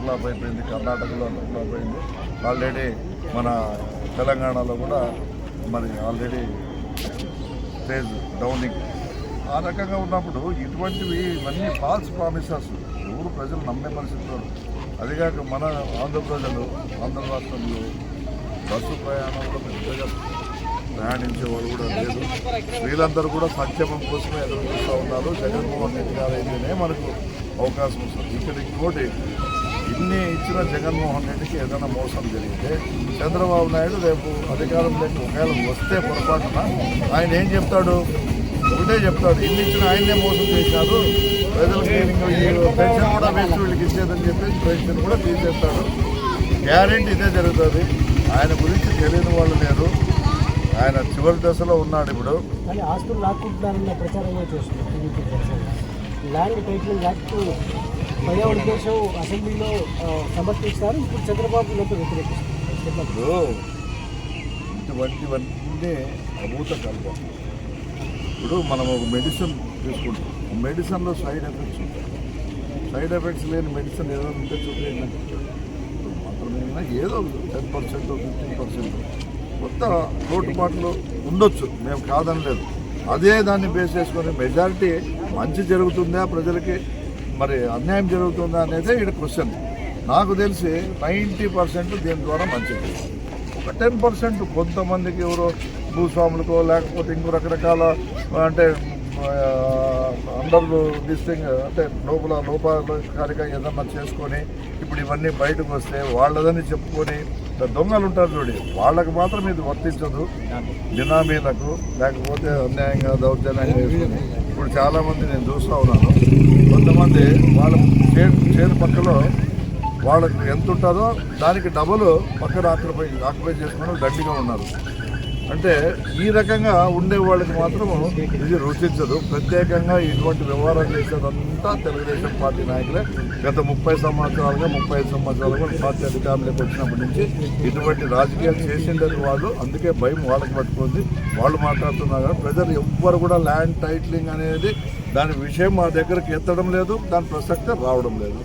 Flop అయిపోయింది కర్ణాటకలో flop అయింది ఆల్రెడీ మన తెలంగాణలో కూడా మరి ఆల్రెడీ ఫేజ్ డౌనింగ్ ఆ రకంగా ఉన్నప్పుడు ఇటువంటివి ఇవన్నీ ఫాల్స్ ప్రామిసెస్ ఎవరు ప్రజలు నమ్మే పరిస్థితులు అదిగాక మన ఆంధ్ర ప్రజలు ఆంధ్ర రాష్ట్రంలో బస్సు ప్రయాణంలో పెద్దగా ప్రయాణించే వాళ్ళు కూడా లేదు. వీళ్ళందరూ కూడా సంక్షేమం కోసమే ఎదురు చూస్తూ ఉన్నారు. జగన్మోహన్ రెడ్డి గారు అయితేనే మనకు అవకాశం వస్తుంది. ఇక్కడ ఇంకోటి ఇన్ని ఇచ్చిన జగన్మోహన్ రెడ్డికి ఏదైనా మోసం జరిగితే చంద్రబాబు నాయుడు రేపు అధికారంలోకి ఒకవేళ వస్తే పొరపాటున ఆయన ఏం చెప్తాడు? ఒకటే చెప్తాడు. ఇన్ని ఇచ్చిన ఆయన్నే మోసం చేశారు. ప్రజలకి పెన్షన్ కూడా వేసి వీళ్ళకి ఇచ్చేదని చెప్పేసి పెన్షన్ కూడా తీసేస్తాడు. గ్యారెంటీ ఇదే జరుగుతుంది. ఆయన గురించి తెలియని వాళ్ళు లేరు. ఆయన చివరి దశలో ఉన్నాడు ఇప్పుడు. ఆస్తులు లాక్కుంటున్నారన్న ప్రచారం. ల్యాండ్ యాక్ట్ పర్యావరణ దేశం అసెంబ్లీలో సమర్పిస్తారు. ఇప్పుడు చంద్రబాబు నాయుడు వ్యతిరేకిస్తారు. ఇప్పుడు ఇటువంటివన్నీ అభూత కల్పం. ఇప్పుడు మనం ఒక మెడిసిన్ తీసుకుంటాం. మెడిసిన్లో సైడ్ ఎఫెక్ట్స్ ఉంటాయి. సైడ్ ఎఫెక్ట్స్ లేని మెడిసిన్ ఏదైనా ఉంటే చూడండి మాత్రమే ఏదో టెన్ పర్సెంట్ ఫిఫ్టీన్ పర్సెంట్. కొత్త లోటుపాట్లు ఉండొచ్చు. మేము కాదనలేదు. అదే దాన్ని బేస్ చేసుకొని మెజారిటీ మంచి జరుగుతుందా ప్రజలకి? మరి అన్యాయం జరుగుతుందా అనేదే ఇక్కడ క్వశ్చన్ నాకు తెలిసి నైంటీ పర్సెంట్ దీని ద్వారా మంచిది. ఒక టెన్ పర్సెంట్ కొంతమందికి ఎవరో భూస్వాములకో లేకపోతే ఇంకో రకరకాల అంటే అండర్ దిస్టింగ్ అంటే లోపల లోపాలకారిగా ఏదన్నా చేసుకొని ఇప్పుడు ఇవన్నీ బయటకు వస్తే వాళ్ళదని చెప్పుకొని దొంగలు ఉంటారు చూడి. వాళ్ళకి మాత్రం ఇది వర్తించదు. బినామీలకు లేకపోతే అన్యాయంగా దౌర్జన్యంగా ఇప్పుడు చాలామంది నేను చూస్తూ ఉన్నాను. కొంతమంది వాళ్ళ చేను చేను పక్కలో వాళ్ళకి ఎంత ఉంటుందో దానికి డబుల్ పక్కన ఆక్యుపై ఆక్యుపై చేసుకుని దండిగా ఉన్నారు. అంటే ఈ రకంగా ఉండే వాళ్ళకి మాత్రం ఇది రుచించదు. ప్రత్యేకంగా ఇటువంటి వ్యవహారం చేసేదంతా తెలుగుదేశం పార్టీ నాయకులే. గత ముప్పై సంవత్సరాలుగా ముప్పై ఐదు సంవత్సరాలుగా పార్టీ అధికారంలోకి వచ్చినప్పటి నుంచి ఇటువంటి రాజకీయాలు చేసిండని వాళ్ళు. అందుకే భయం వాళ్ళకి పట్టుకుంది. వాళ్ళు మాట్లాడుతున్నారు కానీ ప్రజలు ఎవ్వరు కూడా ల్యాండ్ టైటిలింగ్ అనేది దాని విషయం మా దగ్గరకు ఎత్తడం లేదు. దాని ప్రసక్తి రావడం లేదు.